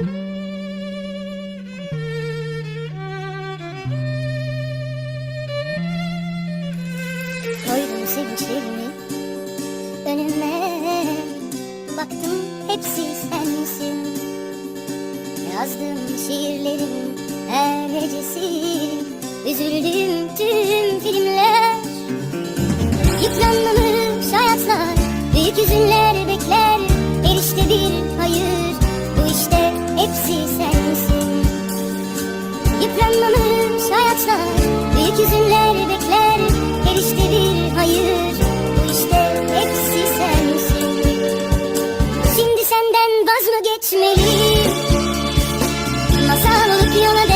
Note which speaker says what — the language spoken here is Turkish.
Speaker 1: Koydum sevinçlerimi önüme Baktım hepsi sensin. Yazdığım şiirlerin her hecesi Üzüldüğüm tüm filmler. Yıpranmamış hayatlar Büyük hüzünler hepsi sensin Yıpranmamış hayatlar Büyük hüzünler bekler. Her işte bir hayır Bu işte hepsi sensin. Şimdi senden vaz mı geçmeliyim Masal olup yola